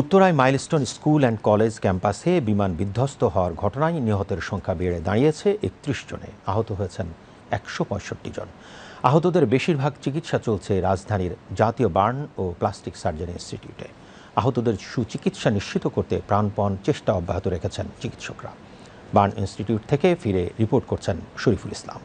উত্তরায় milestone school and college ক্যাম্পাসে বিমান বিধ্বস্ত হওয়ার ঘটনায় নিহতের সংখ্যা বেড়ে দাঁড়িয়েছে একত্রিশ জনে। আহত হয়েছেন একশো পঁয়ষট্টি জন। আহতদের বেশিরভাগ চিকিৎসা চলছে রাজধানীর জাতীয় বার্ন ও প্লাস্টিক সার্জারি ইনস্টিটিউটে। আহতদের সুচিকিৎসা নিশ্চিত করতে প্রাণপণ চেষ্টা অব্যাহত রেখেছেন চিকিৎসকরা। বার্ন ইনস্টিটিউট থেকে ফিরে রিপোর্ট করছেন শরীফুল ইসলাম।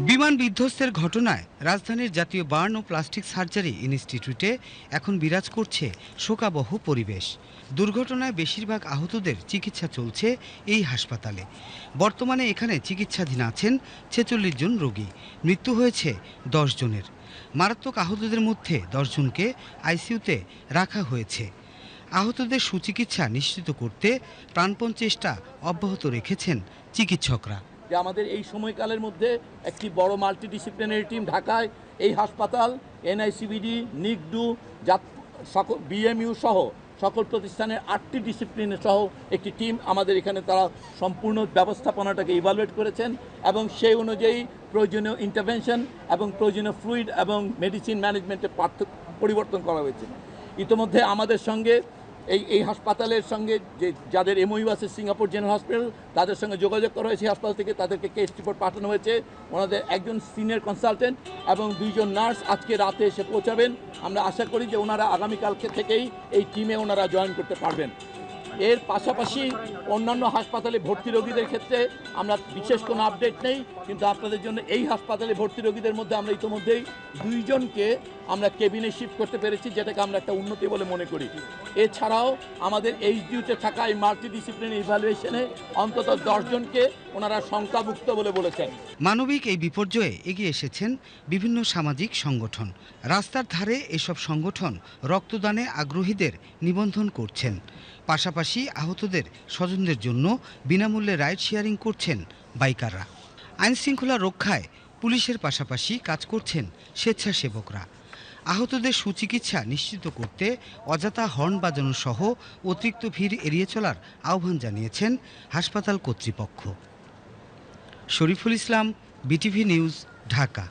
বিমান বিধ্বস্তের ঘটনায় রাজধানীর জাতীয় বার্ন ও প্লাস্টিক সার্জারি ইনস্টিটিউটে এখন বিরাজ করছে শোকাবহ পরিবেশ। দুর্ঘটনায় বেশিরভাগ আহতদের চিকিৎসা চলছে এই হাসপাতালে। বর্তমানে এখানে চিকিৎসাধীন আছেন ছেচল্লিশ জন রোগী। মৃত্যু হয়েছে দশ জনের। মারাত্মক আহতদের মধ্যে দশজনকে আইসিইউতে রাখা হয়েছে। আহতদের সুচিকিৎসা নিশ্চিত করতে প্রাণপণ চেষ্টা অব্যাহত রেখেছেন চিকিৎসকরা। যে আমাদের এই সময়কালের মধ্যে একটি বড় মাল্টিডিসিপ্লিনারি টিম ঢাকায়, এই হাসপাতাল, এনআইসিবিডি, নিগডু, জাত, সকল, বিএমইউ সহ সকল প্রতিষ্ঠানের আটটি ডিসিপ্লিনের সহ একটি টিম আমাদের এখানে তারা সম্পূর্ণ ব্যবস্থাপনাটাকে ইভালুয়েট করেছেন এবং সেই অনুযায়ী প্রয়োজনীয় ইন্টারভেনশন এবং প্রয়োজনীয় ফ্লুইড এবং মেডিসিন ম্যানেজমেন্টে পার্থক্য পরিবর্তন করা হয়েছে। ইতোমধ্যে আমাদের সঙ্গে এই এই হাসপাতালের সঙ্গে যে, যাদের এমওইউ আছে সিঙ্গাপুর জেনারেল হসপিটাল তাদের সঙ্গে যোগাযোগ করা হয়েছে হাসপাতাল থেকে তাদেরকে কেস রিপোর্ট পাঠানো হয়েছে। ওনাদের একজন সিনিয়র কনসালটেন্ট এবং দুইজন নার্স আজকে রাতে এসে পৌঁছাবেন। আমরা আশা করি যে ওনারা আগামীকালকে থেকেই এই টিমে ওনারা জয়েন করতে পারবেন। এর পাশাপাশি অন্যান্য হাসপাতালে ভর্তি রোগীদের ক্ষেত্রে আমরা বিশেষ কোনো আপডেট নেই, কিন্তু আপনাদের জন্য এই হাসপাতালে ভর্তি রোগীদের মধ্যে আমরা ইতিমধ্যেই দুইজনকে আমরা কেবিনে শিফট করতে পেরেছি, যেটাকে আমরা একটা উন্নতি বলে মনে করি। এছাড়াও আমাদের এইচডিউতে থাকা এই মাল্টি ডিসিপ্লিন ইভ্যালুয়েশনে অন্তত দশজনকে ওনারা শঙ্কামুক্ত বলে বলেছেন। মানবিক এই বিপর্যয়ে এগিয়ে এসেছেন বিভিন্ন সামাজিক সংগঠন। রাস্তার ধারে এসব সংগঠন রক্তদানে আগ্রহীদের নিবন্ধন করছেন। পাশাপাশি আহতদের স্বজনদের জন্য বিনামূল্যে রাইড শেয়ারিং করছেন বাইকাররা। আইনশৃঙ্খলা রক্ষায় পুলিশের পাশাপাশি কাজ করছেন স্বেচ্ছাসেবকরা। আহতদের সুচিকিৎসা নিশ্চিত করতে অযথা হর্ন বাজানো সহ অতিরিক্ত ভিড় এড়িয়ে চলার আহ্বান জানিয়েছেন হাসপাতাল কর্তৃপক্ষ। Shariful Islam, BTV news, Dhaka.